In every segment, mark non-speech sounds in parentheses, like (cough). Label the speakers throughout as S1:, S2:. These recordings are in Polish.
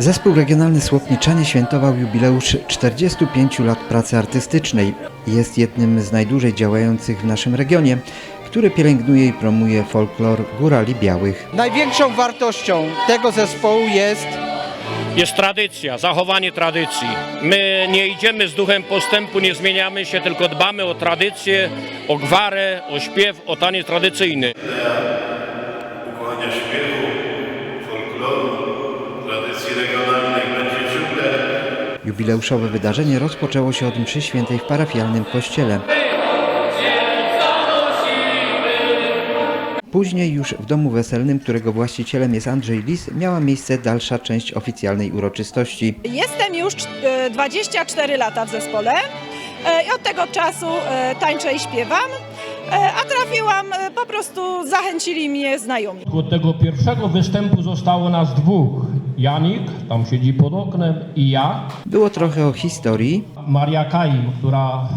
S1: Zespół regionalny Słopniczanie świętował jubileusz 45 lat pracy artystycznej. Jest jednym z najdłużej działających w naszym regionie, który pielęgnuje i promuje folklor górali białych.
S2: Największą wartością tego zespołu jest
S3: jest tradycja, zachowanie tradycji. My nie idziemy z duchem postępu, nie zmieniamy się, tylko dbamy o tradycję, o gwarę, o śpiew, o taniec tradycyjny.
S1: Jubileuszowe wydarzenie rozpoczęło się od mszy świętej w parafialnym kościele. Później już w domu weselnym, którego właścicielem jest Andrzej Lis, miała miejsce dalsza część oficjalnej uroczystości.
S4: Jestem już e, 24 lata w zespole e, i od tego czasu e, tańczę i śpiewam, e, a trafiłam, e, po prostu zachęcili mnie znajomi.
S5: Od tego pierwszego występu zostało nas dwóch. Janik, tam siedzi pod oknem, i ja.
S1: Było trochę o historii,
S5: Maria Kaim, która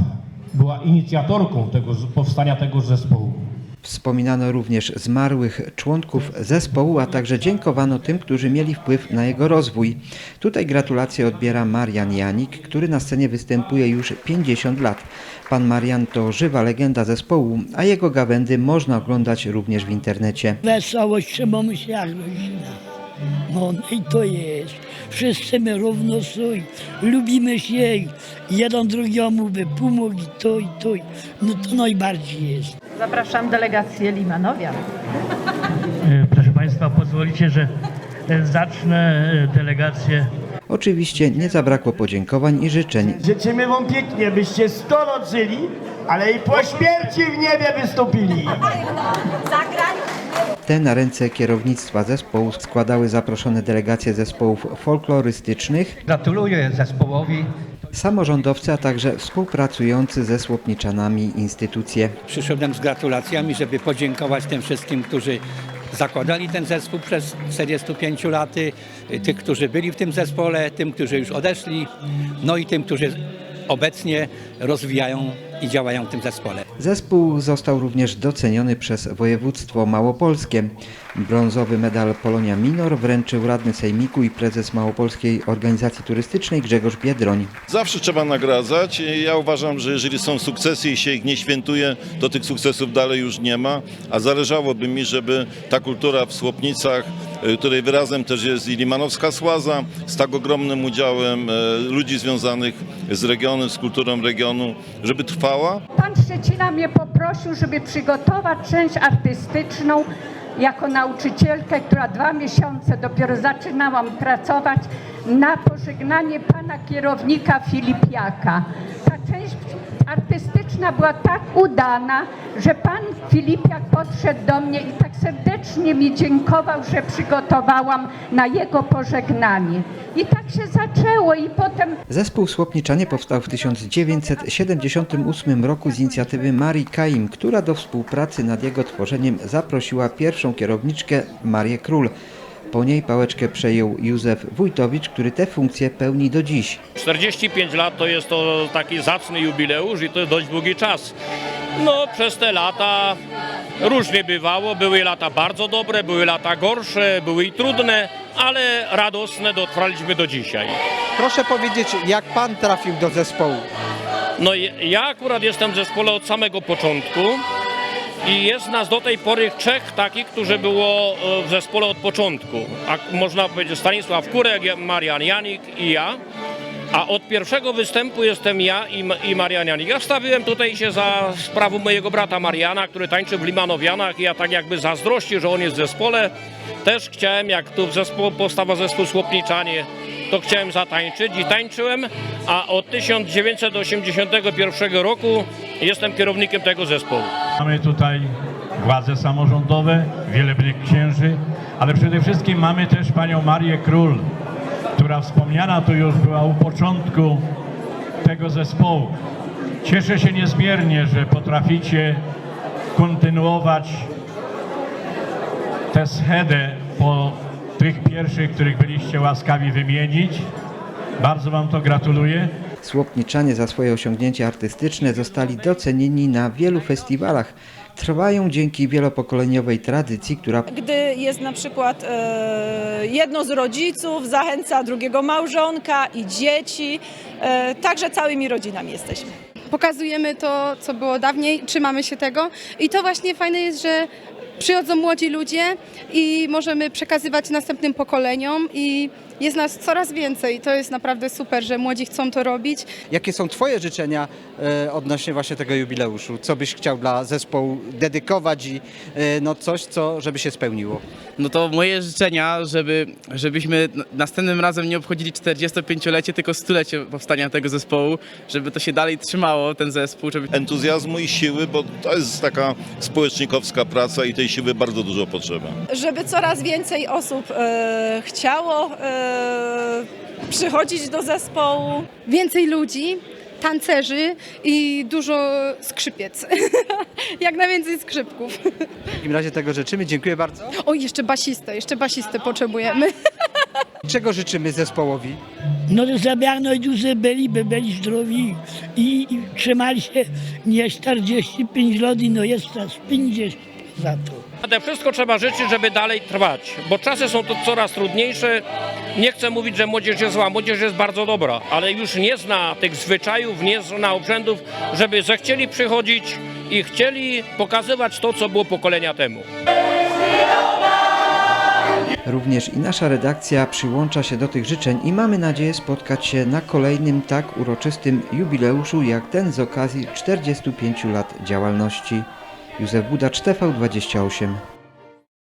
S5: była inicjatorką tego, powstania tego zespołu.
S1: Wspominano również zmarłych członków zespołu, a także dziękowano tym, którzy mieli wpływ na jego rozwój. Tutaj gratulacje odbiera Marian Janik, który na scenie występuje już 50 lat. Pan Marian to żywa legenda zespołu, a jego gawędy można oglądać również w internecie.
S6: Wesołość myśleć rodzina. No, no i to jest. Wszyscy my równo są, lubimy się, jeden drugiemu by pomógł i to i to. No to najbardziej jest.
S7: Zapraszam delegację Limanowian.
S8: E, Proszę Państwa, pozwolicie, że e, zacznę e, delegację
S1: Oczywiście nie zabrakło podziękowań i życzeń.
S9: Życzymy wam pięknie, byście 100 lat żyli, ale i po śmierci w niebie wystąpili.
S1: Te na ręce kierownictwa zespołu składały zaproszone delegacje zespołów folklorystycznych,
S8: Gratuluję zespołowi.
S1: samorządowcy, a także współpracujący ze Słopniczanami instytucje.
S10: Przyszedłem z gratulacjami, żeby podziękować tym wszystkim, którzy zakładali ten zespół przez 45 lat, tych, którzy byli w tym zespole, tym, którzy już odeszli, no i tym, którzy obecnie rozwijają i działają w tym zespole.
S1: Zespół został również doceniony przez województwo małopolskie. Brązowy medal Polonia Minor wręczył radny sejmiku i prezes Małopolskiej Organizacji Turystycznej Grzegorz Biedroń.
S11: Zawsze trzeba nagradzać. Ja uważam, że jeżeli są sukcesy i się ich nie świętuje, to tych sukcesów dalej już nie ma. A zależałoby mi, żeby ta kultura w Słopnicach, której wyrazem też jest i Limanowska Słaza, z tak ogromnym udziałem e, ludzi związanych z regionem, z kulturą regionu, żeby trwała.
S7: Pan Szczecina mnie poprosił, żeby przygotować część artystyczną jako nauczycielkę, która dwa miesiące dopiero zaczynałam pracować na pożegnanie pana kierownika Filipiaka. Ta część artystyczna była tak udana, że pan Filipiak podszedł do mnie i tak serdecznie mi dziękował, że przygotowałam na jego pożegnanie. I tak się zaczęło i potem
S1: Zespół Słopniczanie powstał w 1978 roku z inicjatywy Marii Kaim, która do współpracy nad jego tworzeniem zaprosiła pierwszą kierowniczkę Marię Król. Po niej pałeczkę przejął Józef Wójtowicz, który tę funkcję pełni do dziś.
S3: 45 lat to jest to taki zacny jubileusz i to jest dość długi czas. No, przez te lata różnie bywało. Były lata bardzo dobre, były lata gorsze, były i trudne, ale radosne dotrwaliśmy do dzisiaj.
S2: Proszę powiedzieć, jak pan trafił do zespołu?
S3: No i ja akurat jestem w zespole od samego początku i jest nas do tej pory trzech takich, którzy było e, w zespole od początku. A można powiedzieć Stanisław Kurek, Marian Janik i ja. A od pierwszego występu jestem ja i, i Marian Janik. Ja wstawiłem tutaj się za sprawą mojego brata Mariana, który tańczy w Limanowianach i ja tak jakby zazdrości, że on jest w zespole. Też chciałem, jak tu w zespół, powstała zespół Słopniczanie, to chciałem zatańczyć i tańczyłem, a od 1981 roku jestem kierownikiem tego zespołu.
S8: Mamy tutaj władze samorządowe, wielebnych księży, ale przede wszystkim mamy też panią Marię Król, która wspomniana tu już była u początku tego zespołu. Cieszę się niezmiernie, że potraficie kontynuować tę schedę po tych pierwszych, których byliście łaskawi wymienić. Bardzo Wam to gratuluję.
S1: Słopniczanie za swoje osiągnięcia artystyczne zostali docenieni na wielu festiwalach, trwają dzięki wielopokoleniowej tradycji, która
S4: Gdy jest na przykład e, jedno z rodziców, zachęca drugiego małżonka i dzieci, e, także całymi rodzinami jesteśmy.
S12: pokazujemy to, co było dawniej, trzymamy się tego i to właśnie fajne jest, że przychodzą młodzi ludzie i możemy przekazywać następnym pokoleniom i jest nas coraz więcej. To jest naprawdę super, że młodzi chcą to robić.
S2: Jakie są Twoje życzenia e, odnośnie właśnie tego jubileuszu? Co byś chciał dla zespołu dedykować i e, no coś, co żeby się spełniło?
S13: No to moje życzenia, żeby, żebyśmy następnym razem nie obchodzili 45-lecie, tylko stulecie powstania tego zespołu, żeby to się dalej trzymało, ten zespół, żeby
S11: Entuzjazmu i siły, bo to jest taka społecznikowska praca i tej siły bardzo dużo potrzeba.
S4: Żeby coraz więcej osób e, chciało e, przychodzić do zespołu.
S12: Więcej ludzi, tancerzy i dużo skrzypiec. (laughs) Jak najwięcej skrzypków.
S2: W takim razie tego życzymy. Dziękuję bardzo.
S12: O, jeszcze basistę, jeszcze basistę potrzebujemy. (laughs)
S2: Czego życzymy zespołowi?
S6: No to żeby jak najdłużej byli, by byli zdrowi i, i trzymali się nie 45 lat, no jest teraz 50 za to.
S3: Nade wszystko trzeba życzyć, żeby dalej trwać, bo czasy są to coraz trudniejsze. Nie chcę mówić, że młodzież jest zła, młodzież jest bardzo dobra, ale już nie zna tych zwyczajów, nie zna obrzędów, żeby zechcieli przychodzić i chcieli pokazywać to, co było pokolenia temu.
S1: Również i nasza redakcja przyłącza się do tych życzeń i mamy nadzieję spotkać się na kolejnym tak uroczystym jubileuszu jak ten z okazji 45 lat działalności. Józef Budacz, TV28.